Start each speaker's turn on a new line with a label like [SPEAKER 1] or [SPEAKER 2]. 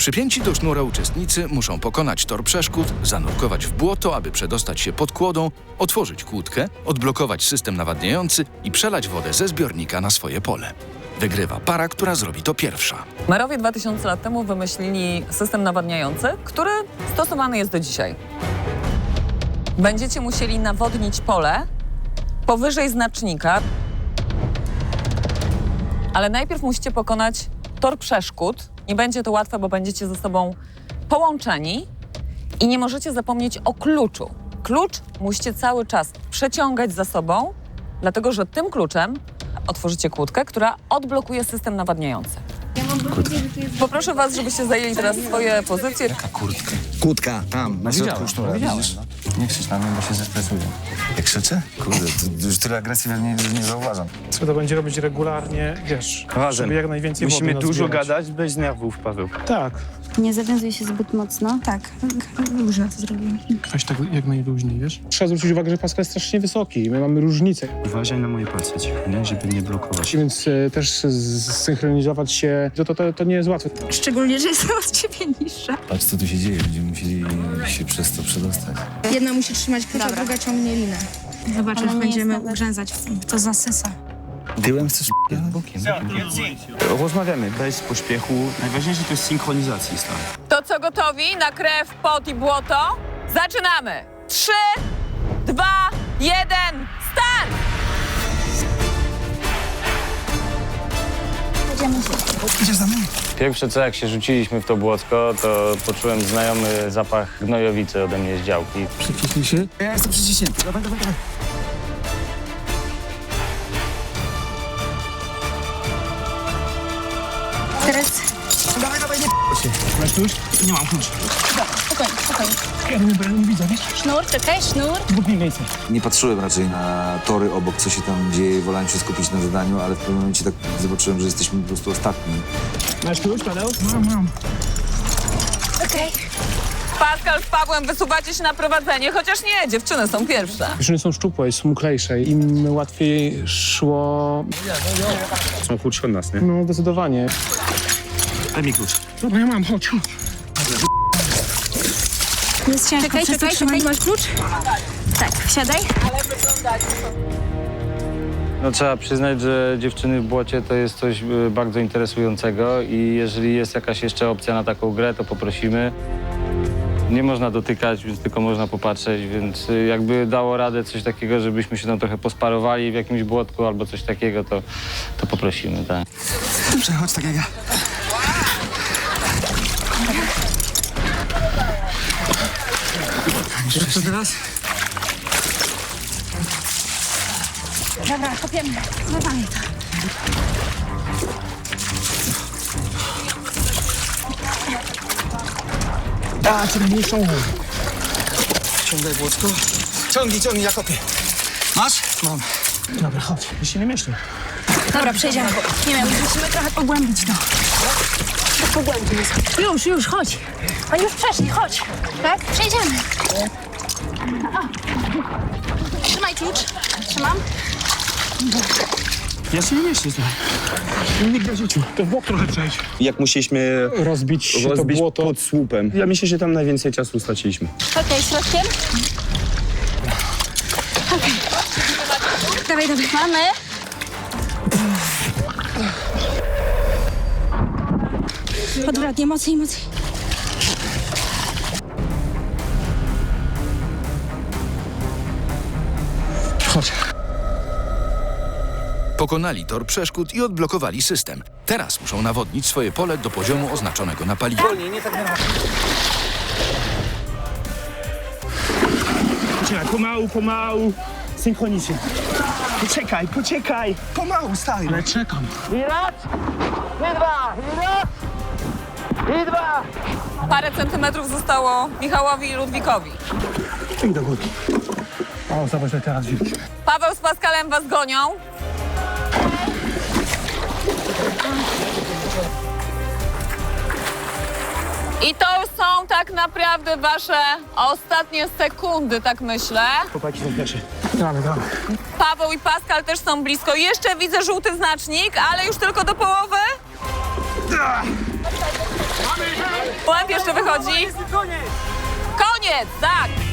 [SPEAKER 1] Przypięci do sznura uczestnicy muszą pokonać tor przeszkód, zanurkować w błoto, aby przedostać się pod kłodą, otworzyć kłódkę, odblokować system nawadniający i przelać wodę ze zbiornika na swoje pole. Wygrywa para, która zrobi to pierwsza.
[SPEAKER 2] Merowie 2000 lat temu wymyślili system nawadniający, który stosowany jest do dzisiaj. Będziecie musieli nawodnić pole powyżej znacznika, ale najpierw musicie pokonać tor przeszkód. Nie będzie to łatwe, bo będziecie ze sobą połączeni i nie możecie zapomnieć o kluczu. Klucz musicie cały czas przeciągać za sobą, dlatego że tym kluczem otworzycie kłódkę, która odblokuje system nawadniający. Poproszę was, żebyście zajęli teraz swoje pozycje.
[SPEAKER 3] Kurtkę.
[SPEAKER 4] Kłódka, tam, na środku sznura, widzisz?
[SPEAKER 3] Nie krzycz na mnie, bo się zestresuję. Jak krzyczę? Kurde, to już tyle agresji we mnie nie zauważam.
[SPEAKER 5] Trzeba to będzie robić regularnie, wiesz,
[SPEAKER 6] Ważem.
[SPEAKER 5] żeby jak najwięcej
[SPEAKER 6] Musimy
[SPEAKER 5] wody
[SPEAKER 6] dużo
[SPEAKER 5] nazbierać.
[SPEAKER 6] gadać, bez nerwów, Paweł.
[SPEAKER 5] Tak,
[SPEAKER 7] Nie zawiązuj się zbyt mocno. Tak, luźno to zrobimy.
[SPEAKER 5] weź tak jak najluźniej, wiesz. Trzeba zwrócić uwagę, że Pascal jest strasznie wysoki, my mamy różnicę,
[SPEAKER 6] Uważaj na moje palce nie? Żeby nie blokować.
[SPEAKER 5] więc e, też zsynchronizować się, to, to, to, to nie jest łatwe.
[SPEAKER 7] Szczególnie, że jestem od ciebie niższa.
[SPEAKER 3] Patrz, co tu się dzieje. Będziemy musieli się przez to przedostać.
[SPEAKER 8] Jedna musi trzymać klucz, a druga ciągnie linę.
[SPEAKER 7] Zobaczysz, będziemy ugrzęzać w tym. To zasysa.
[SPEAKER 3] Tyłem chcesz? Bokiem.
[SPEAKER 6] Rozmawiamy bez pośpiechu. Najważniejsze to jest synchronizacja, stary.
[SPEAKER 2] To co gotowi na krew, pot i błoto? Zaczynamy! Trzy, dwa, jeden, start!
[SPEAKER 9] Pierwsze co, jak się rzuciliśmy w to błotko, to poczułem znajomy zapach gnojowicy ode mnie z działki.
[SPEAKER 4] Przyciśnij się. Ja jestem przyciśnięty, dawaj, dawaj, dawaj.
[SPEAKER 7] Teraz
[SPEAKER 4] Dawaj, dawaj, nie
[SPEAKER 5] Masz klucz? Nie mam klucz.
[SPEAKER 7] spokojnie, spokojnie.
[SPEAKER 5] Ja ja nie widzę, wiesz?
[SPEAKER 7] Sznur, czekaj, sznur.
[SPEAKER 5] Dwóch mi miejsce.
[SPEAKER 3] Nie patrzyłem raczej na tory obok, co się tam dzieje. Wolałem się skupić na zadaniu, ale w pewnym momencie tak zobaczyłem, że jesteśmy po prostu ostatni.
[SPEAKER 5] Masz klucz, Paweł? Mam, mam.
[SPEAKER 7] Okej.
[SPEAKER 2] Pascal z Pawłem wysuwacie się na prowadzenie, chociaż nie, dziewczyny są pierwsze.
[SPEAKER 5] Dziewczyny są szczupłe, smuklejsze, im łatwiej szło,
[SPEAKER 6] Są chudsze od nas, nie?
[SPEAKER 5] no zdecydowanie.
[SPEAKER 6] Daj mi klucz.
[SPEAKER 5] Dobra, ja mam, chodź.
[SPEAKER 7] Jest ciężko. Czekaj, czekaj, czekaj. Masz klucz? Tak, wsiadaj.
[SPEAKER 9] No trzeba przyznać, że dziewczyny w błocie to jest coś e, bardzo interesującego i jeżeli jest jakaś jeszcze opcja na taką grę, to poprosimy. Nie można dotykać, więc tylko można popatrzeć, więc e, jakby dało radę coś takiego, żebyśmy się tam trochę posparowali w jakimś błotku albo coś takiego, to, to poprosimy, tak.
[SPEAKER 4] Przechodź tak jak ja. Jeszcze teraz?
[SPEAKER 7] Dobra, kopiemy. Zlewamy to.
[SPEAKER 5] A, co muszą.
[SPEAKER 4] Ciągaj błocko. Ciągnij, ciągnij, ja kopię. Masz? Mam.
[SPEAKER 5] Dobra, chodź, już się nie myśli.
[SPEAKER 7] Dobra, przejdziemy. Nie wiem, musimy trochę pogłębić to. Pogłębić. Już, już, chodź. Oni już przeszli, chodź. Tak? Przejdziemy. Trzymaj klucz. Trzymam.
[SPEAKER 5] Ja się nie myślę, słuchaj. Nigdy w życiu. To w bok trochę przejdź.
[SPEAKER 6] Jak musieliśmy
[SPEAKER 5] Rozbić, to
[SPEAKER 6] rozbić
[SPEAKER 5] błoto.
[SPEAKER 6] pod słupem. Ja myślę, że tam najwięcej czasu straciliśmy.
[SPEAKER 7] Okej, środkiem. Okej. Dawaj, dawaj. Mamy. Odwrotnie, mocniej, mocniej.
[SPEAKER 5] Chodź.
[SPEAKER 1] Pokonali tor przeszkód i odblokowali system. Teraz muszą nawodnić swoje pole do poziomu oznaczonego na paliwie.
[SPEAKER 6] Poczekaj, pomału, pomału. Synchronicznie. Poczekaj, poczekaj.
[SPEAKER 4] Pomału, stary.
[SPEAKER 5] Ale czekam.
[SPEAKER 2] Parę centymetrów zostało Michałowi i Ludwikowi.
[SPEAKER 5] I do góry. O, zobacz, że teraz wielki.
[SPEAKER 2] Paweł z Pascalem was gonią. I to są tak naprawdę wasze ostatnie sekundy, tak myślę.
[SPEAKER 5] Chłopaki są pierwsi. Damy, damy.
[SPEAKER 2] Paweł i Pascal też są blisko. Jeszcze widzę żółty znacznik, ale już tylko do połowy. Łeb jeszcze wychodzi. Koniec, tak.